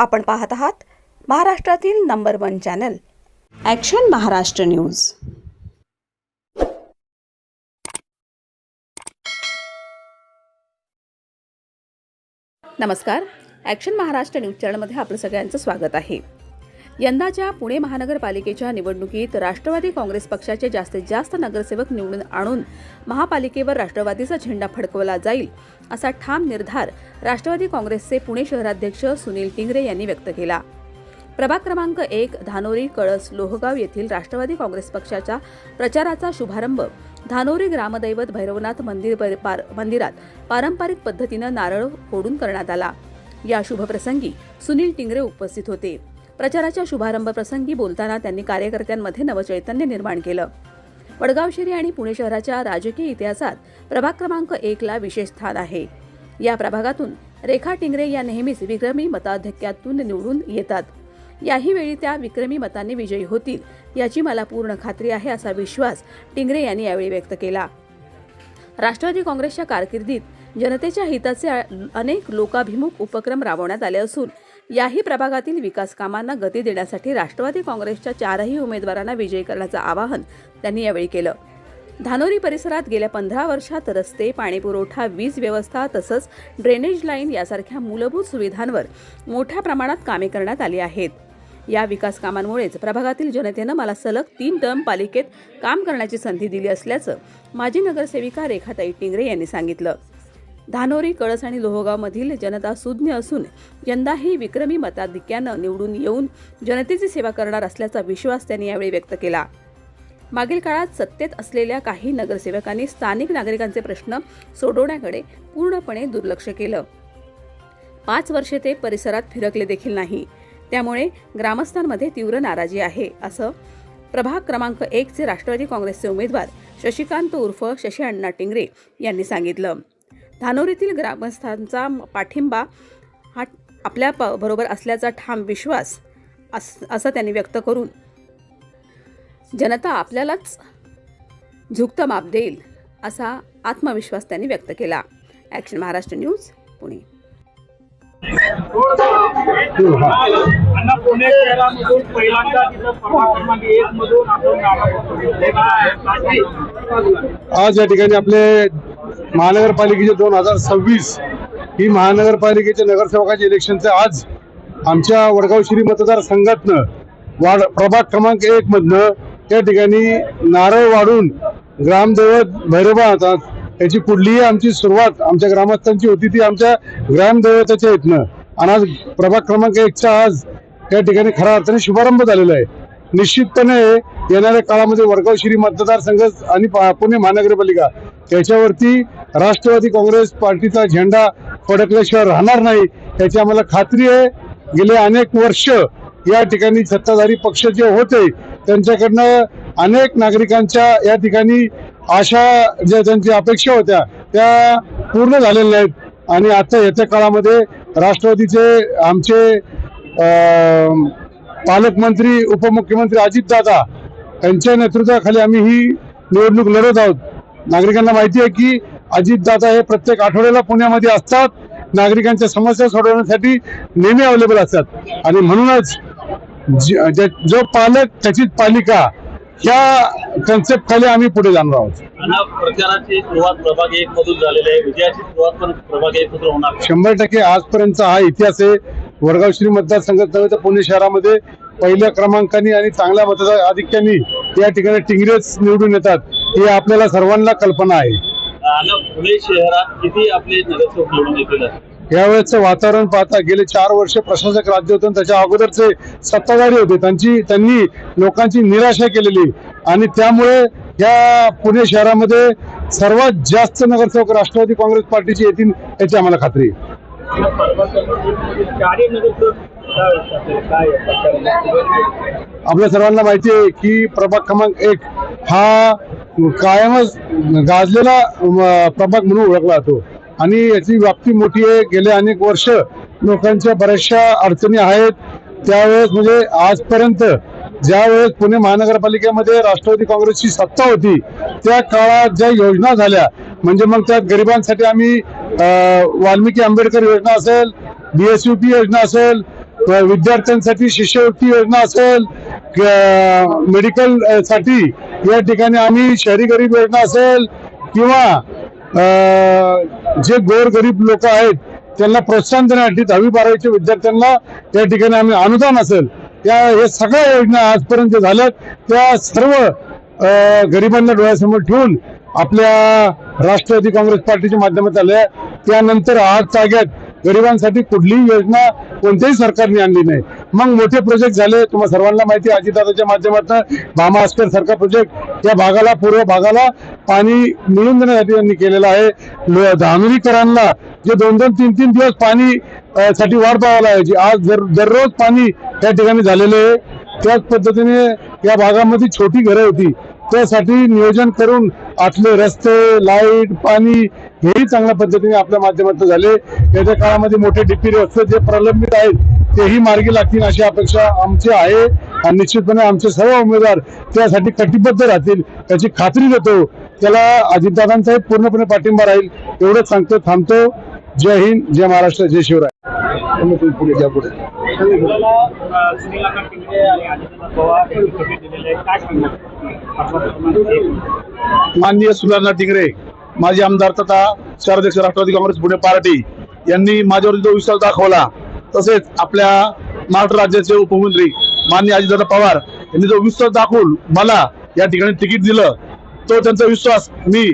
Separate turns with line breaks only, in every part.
आपण पाहत आहात महाराष्ट्रातील number one channel. Action Maharashtra news. नमस्कार. ॲक्शन महाराष्ट्र न्यूज चॅनलमध्ये आपलं सगळ्यांचं स्वागत आहे. यंदाच्या पुणे महानगरपालिकेच्या निवडणुकीत राष्ट्रवादी काँग्रेस पक्षाचे जास्तीत जास्त नगरसेवक निवडून आणून महापालिकेवर राष्ट्रवादीचा झेंडा फडकवला जाईल असा ठाम निर्धार राष्ट्रवादी काँग्रेसचे पुणे शहराध्यक्ष सुनील टिंगरे यांनी व्यक्त केला. प्रभाग क्रमांक एक धानोरी कळस लोहगाव येथील राष्ट्रवादी काँग्रेस पक्षाच्या प्रचाराचा शुभारंभ धानोरी ग्रामदैवत भैरवनाथ मंदिर पर- पार- मंदिरात पारंपरिक पद्धतीनं नारळ फोडून करण्यात आला. या शुभप्रसंगी सुनील टिंगरे उपस्थित होते. प्रचाराच्या शुभारंभ प्रसंगी बोलताना त्यांनी कार्यकर्त्यांमध्ये नवचैतन्य निर्माण केलं. वडगाव शिरी आणि पुणे शहराच्या राजकीय इतिहासात प्रभाग क्रमांक एकला विशेष स्थान आहे. या प्रभागातून रेखा टिंगरे या नेहमीच विक्रमी मताधिक्यातून निवडून येतात. याही वेळी त्या विक्रमी मतांनी विजयी होतील याची मला पूर्ण खात्री आहे असा विश्वास टिंगरे यांनी यावेळी व्यक्त केला. राष्ट्रवादी काँग्रेसच्या कारकिर्दीत जनतेच्या हिताचे अनेक लोकाभिमुख उपक्रम राबवण्यात आले असून याही प्रभागातील विकास कामांना गती देण्यासाठी राष्ट्रवादी काँग्रेसच्या चारही उमेदवारांना विजयी करण्याचं आवाहन त्यांनी यावेळी केलं. धानोरी परिसरात गेल्या पंधरा वर्षात रस्ते पाणीपुरवठा वीज व्यवस्था तसंच ड्रेनेज लाईन यासारख्या मूलभूत सुविधांवर मोठ्या प्रमाणात कामे करण्यात आली आहेत. या विकास कामांमुळेच प्रभागातील जनतेनं मला सलग तीन टर्म पालिकेत काम करण्याची संधी दिली असल्याचं माजी नगरसेविका रेखाताई टिंगरे यांनी सांगितलं. धानोरी कळस आणि लोहगावमधील जनता सुज्ञ असून यंदाही विक्रमी मताधिक्यानं निवडून येऊन जनतेची सेवा करणार असल्याचा विश्वास त्यांनी यावेळी व्यक्त केला. मागील काळात सत्तेत असलेल्या काही नगरसेवकांनी स्थानिक नागरिकांचे प्रश्न सोडवण्याकडे पूर्णपणे दुर्लक्ष केलं. पाच वर्षे ते परिसरात फिरकले देखील नाही. त्यामुळे ग्रामस्थांमध्ये तीव्र नाराजी आहे असं प्रभाग क्रमांक एकचे राष्ट्रवादी काँग्रेसचे उमेदवार शशिकांत उर्फ शशी अण्णा टिंगरे यांनी सांगितलं. धानोरीतील ग्रामस्थांचा पाठिंबा हा आपल्या प- बरोबर असल्याचा ठाम विश्वास अस असं त्यांनी व्यक्त करून जनता आपल्यालाच झुकतं माप देईल असा आत्मविश्वास त्यांनी व्यक्त केला. ॲक्शन महाराष्ट्र न्यूज पुणे
आज या ठिकाणी आपले महानगरपालिकेचे दोन हजार सव्वीस ही महानगरपालिकेच्या नगरसेवकाच्या इलेक्शनचे आज आमच्या वडगाव श्री मतदारसंघातनं वाड प्रभाग क्रमांक एक मधनं त्या ठिकाणी नारळ वाढून ग्रामदैवत भैरबा याची कुठलीही आमची सुरुवात आमच्या ग्रामस्थांची होती ती आमच्या ग्रामदैवताच्या इथनं आणि आज प्रभाग क्रमांक एकचा आज त्या ठिकाणी खऱ्या अर्थाने शुभारंभ झालेला आहे. निश्चितपणे येणाऱ्या काळामध्ये वडगाव श्री मतदारसंघ आणि पा- पुणे महानगरपालिका त्याच्यावरती राष्ट्रवादी काँग्रेस पार्टीचा झेंडा फडकल्याशिवाय राहणार नाही याची आम्हाला खात्री आहे. गेले अनेक वर्ष या ठिकाणी सत्ताधारी पक्ष जे होते त्यांच्याकडनं अनेक नागरिकांच्या या ठिकाणी आशा ज्या त्यांच्या अपेक्षा होत्या त्या पूर्ण झालेल्या आहेत आणि आता येत्या काळामध्ये राष्ट्रवादीचे आमचे पालकमंत्री उपमुख्यमंत्री अजितदादा यांच्या नेतृत्वाखाली आम्ही ही निवडणूक लढत आहोत. नागरिकांना माहिती आहे की अजितदादा हे प्रत्येक आठवड्याला पुण्यामध्ये असतात. नागरिकांच्या समस्या सोडवण्यासाठी नेहमी अवेलेबल असतात. आणि म्हणूनच ज- पालक त्याचीच पालिका ह्या कन्सेप्ट खाली आम्ही पुढे जाणार आहोत.
अण्णा प्रचाराची सुरुवात प्रभाग एक मधून झालेली आहे. विजयाची सुरुवात पण प्रभाग एक मधून होणार आहे.
शंभर टक्के आजपर्यंतचा हा इतिहास आहे. वडगाव श्री मतदारसंघात तर पुणे शहरामध्ये पहिल्या क्रमांकाने आणि चांगल्या मतदार आधिक्याने या ठिकाणी टिंगरेच निवडून येतात. ही आपल्याला सर्वांना कल्पना आहे.
पुणे शहरात किती आपले नगरसेवक निवडून येतील?
यावेळेसचं वातावरण पाहता गेले चार वर्ष प्रशासक राज्य होते त्याच्या अगोदरचे सत्ताधारी होते. त्यांची त्यांनी लोकांची निराशा केलेली. आणि त्यामुळे या पुणे शहरामध्ये सर्वात जास्त नगरसेवक राष्ट्रवादी काँग्रेस पार्टीचे येतील याची आम्हाला खात्री आपल्या सर्वांना माहिती आहे की प्रभाग क्रमांक एक हा कायमच गाजलेला प्रभाग म्हणून ओळखला जातो. आणि याची व्याप्ती मोठी आहे. गेले अनेक वर्ष लोकांच्या बऱ्याचशा अडचणी आहेत. त्यावेळेस म्हणजे आजपर्यंत ज्यावेळेस पुणे महानगरपालिकेमध्ये राष्ट्रवादी काँग्रेसची सत्ता होती त्या काळात ज्या योजना झाल्या म्हणजे मग त्यात गरिबांसाठी आम्ही वाल्मिकी आंबेडकर योजना असेल बीएसयूपी योजना असेल विद्यार्थ्यांसाठी शिष्यवृत्ती योजना असेल मेडिकलसाठी या ठिकाणी आम्ही शहरी गरीब योजना असेल किंवा जे गोर गरीब लोक आहेत त्यांना प्रोत्साहन देण्यासाठी दहावी बारावीच्या विद्यार्थ्यांना त्या ठिकाणी आम्ही अनुदान असेल त्या हे सगळ्या योजना आजपर्यंत झाल्या झाल्यात त्या सर्व गरिबांना डोळ्यासमोर ठेवून आपल्या राष्ट्रवादी काँग्रेस पार्टीच्या माध्यमात आल्या. त्यानंतर आज ताग्यात गरिबांसाठी कुठलीही योजना कोणत्याही सरकारने आणली नाही. मग मोठे प्रोजेक्ट झाले तुम्हाला सर्वांना माहिती आहे अजितदादाच्या माध्यमातून भामा आस्कर सारखा प्रोजेक्ट या भागाला पूर्व भागाला पाणी मिळून देण्यासाठी त्यांनी केलेला आहे. लो- धानुरीकरांना जे दोन दोन तीन तीन दिवस पाणी साठी वाट पाहायला लागायची. आज दर दररोज पाणी त्या ठिकाणी झालेलं आहे. त्याच पद्धतीने या भागामध्ये छोटी घरं होती. त्यासाठी नियोजन करून आतले रस्ते लाइट पाणी हेही चांगल्या पद्धतीने आपल्या माध्यमातून झाले. येत्या काळामध्ये मोठे डिपी रस्ते जे प्रलंबित आहेत तेही मार्गी लागतील अशी अपेक्षा आमची आहे. आणि निश्चितपणे आमचे सर्व उमेदवार त्यासाठी कटिबद्ध राहतील याची खात्री देतो. त्याला अजितदादांचाही पूर्णपणे पाठिंबा राहील एवढंच सांगतो थांबतो. जय हिंद जय महाराष्ट्र जय शिवराय. पुढे पुढे.
माननीय सुलाना टिंगरे माजी आमदार तथा शहराध्यक्ष राष्ट्रवादी काँग्रेस पुणे पार्टी यांनी माझ्यावर जो विश्वास दाखवला तसेच आपल्या महाराष्ट्र राज्याचे उपमंत्री माननीय अजितदादा पवार यांनी जो विश्वास दाखवून मला या ठिकाणी तिकीट दिलं तो त्यांचा विश्वास मी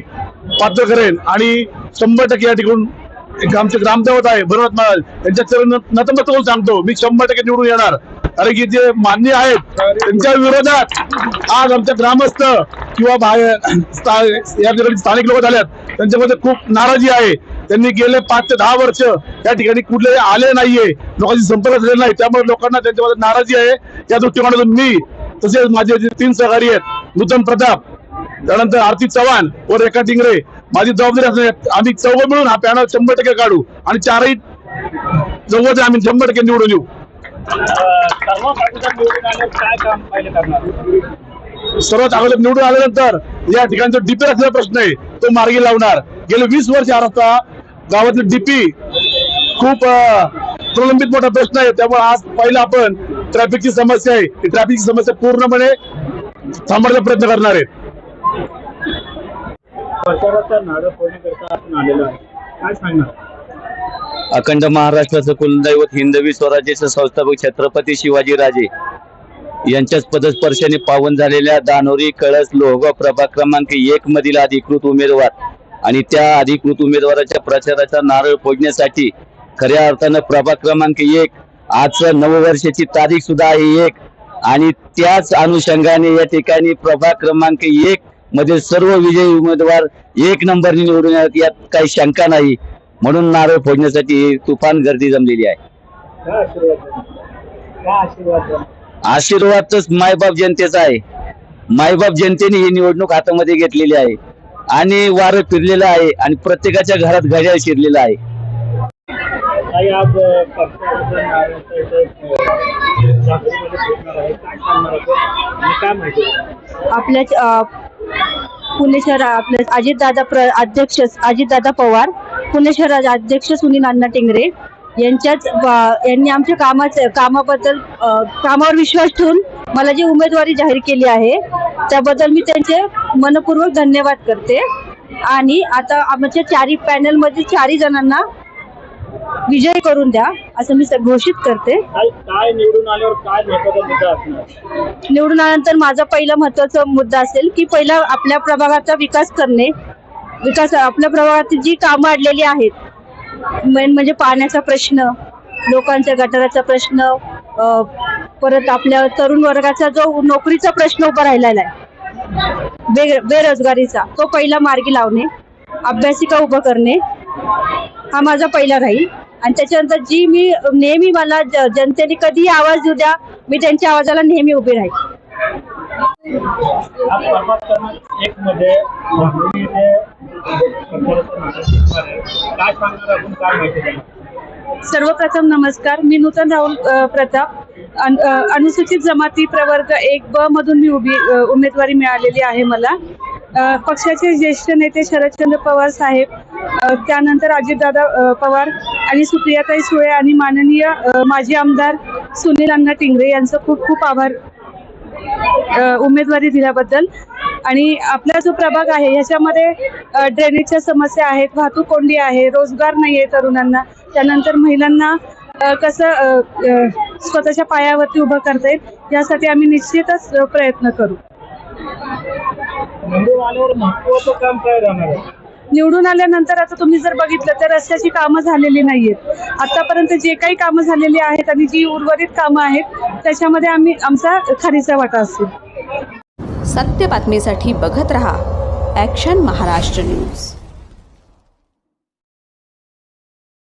पात्र करेन आणि शंभर टक्के या ठिकाणून एक आमचे ग्रामदेवत आहे भरत महाराज त्यांच्या चरण नतमस्तक होऊन सांगतो मी शंभर टक्के निवडून येणार. कारण की जे मान्य आहेत त्यांच्या विरोधात आज आमच्या ग्रामस्थ किंवा बाहेर या ठिकाणी स्थानिक लोक झाल्यात त्यांच्यामध्ये खूप नाराजी आहे. त्यांनी गेले पाच ते दहा वर्ष त्या ठिकाणी कुठलेही आले नाहीये. लोकांशी संपर्क झालेला नाही. त्यामुळे लोकांना त्यांच्यामध्ये नाराजी आहे. त्या दृष्टिकोनातून मी तसेच माझे जे तीन सहकारी आहेत नूतन प्रताप त्यानंतर आरती चव्हाण व रेखा टिंगरे माझी जबाबदारी असणार आम्ही चौघ मिळून हा पॅनल शंभर टक्के काढू आणि चारही चौघ आम्ही शंभर टक्के निवडून येऊ.
निवडून
सर्वात अगोदर निवडून आल्यानंतर या ठिकाणचा डीपी असलेला प्रश्न आहे तो मार्गी लावणार. गेले वीस वर्ष हा रस्ता गावातली डीपी खूप प्रलंबित मोठा प्रश्न आहे. त्यामुळे आज पहिला आपण ट्रॅफिकची समस्या आहे. ती ट्रॅफिकची समस्या पूर्णपणे थांबवण्याचा प्रयत्न करणार आहे.
प्रचाराचा नारळ फोडण्याकरता आपण आलेलो आहे काय सांगणार?
अखंड महाराष्ट्राचं कुलदैवत हिंदवी स्वराज्याचे संस्थापक छत्रपती शिवाजीराजे यांच्याच पदस्पर्शाने पावन झालेल्या दानोरी कळस लोहगाव प्रभाग क्रमांक एक मधील अधिकृत उमेदवार आणि त्या अधिकृत उमेदवाराच्या प्रचाराचा नारळ फोडण्यासाठी खऱ्या अर्थानं प्रभाग क्रमांक एक आजचं नववर्षाची तारीख सुद्धा आहे एक. आणि त्याच अनुषंगाने या ठिकाणी प्रभाग क्रमांक एक मधील सर्व विजयी उमेदवार एक नंबरने निवडून येतात यात काही शंका नाही. म्हणून नारळ फोडण्यासाठी तुफान गर्दी जमलेली आहे.
आशीर्वाद
आशीर्वादच मायबाप जनतेचा आहे. मायबाप जनतेने ही निवडणूक हातामध्ये घेतलेली आहे. आणि वारं फिरलेलं आहे आणि प्रत्येकाच्या घरात घड्याळ शिरलेलं आहे.
काही आज पक्षाचं काय माहिती
आपल्या पुणे शहर आपले अजितदादा प्र अध्यक्ष अजितदादा पवार पुणे शहराचे अध्यक्ष सुनील अण्णा टिंगरे यांच्याच यांनी आमच्या कामाचं कामाबद्दल कामावर विश्वास ठेवून मला जी उमेदवारी जाहीर केली आहे त्याबद्दल मी त्यांचे मनपूर्वक धन्यवाद करते. आणि आता आमच्या चारी पॅनलमध्ये चारही जणांना विजय करून द्या असं मी घोषित करते.
काय निवडून आल्यावर काय महत्त्वाचा मुद्दा असणार?
निवडून आल्यानंतर माझा पहिला महत्त्वाचा मुद्दा असेल की पहिला आपल्या प्रभागाचा विकास करणे विकास आपल्या प्रभागातील जी कामं अडलेली आहेत मेन म्हणजे पाण्याचा प्रश्न लोकांच्या गटाराचा प्रश्न परत आपल्या तरुण वर्गाचा जो नोकरीचा प्रश्न उभा राहिलेला आहे बे बेरोजगारीचा तो पहिला मार्गी लावणे अभ्यासिका उभं करणे हा माझा पहिला राहील. आणि त्याच्यानंतर जी मी नेहमी मला जनतेने कधीही आवाज देऊ द्या मी त्यांच्या आवाजाला नेहमी उभी राहील. सर्वप्रथम नमस्कार मी नूतन राहुल प्रताप. अनुसूचित जमाती प्रवर्ग एक ब मधून मी उभी उमेदवारी मिळालेली आहे मला. पक्षाचे ज्येष्ठ नेते शरदचंद्र पवार साहेब
त्यानंतर अजितदादा पवार आणि सुप्रियाताई सुळे आणि माननीय माजी आमदार सुनील अण्णा टिंगरे यांचं खूप खूप आभार उमेदवारी दिल्याबद्दल. आणि आपला जो प्रभाग आहे ह्याच्यामध्ये ड्रेनेजच्या समस्या आहेत वाहतूक कोंडी आहे रोजगार नाही आहे तरुणांना. त्यानंतर महिलांना कसं स्वतःच्या पायावरती उभं करता येईल यासाठी आम्ही निश्चितच प्रयत्न करू.
महत्वाचं काम काय राहणार आहे?
निवडून आल्यानंतर आता तुम्ही जर बघितलं तर रस्त्याची कामं झालेली नाहीयेत. आतापर्यंत जे काही कामं झालेली आहेत आणि जी उर्वरित कामं आहेत त्याच्यामध्ये आम्ही आमचा खारीचा वाटा असेल
सत्य बातमीसाठी बघत रहा ॲक्शन महाराष्ट्र न्यूज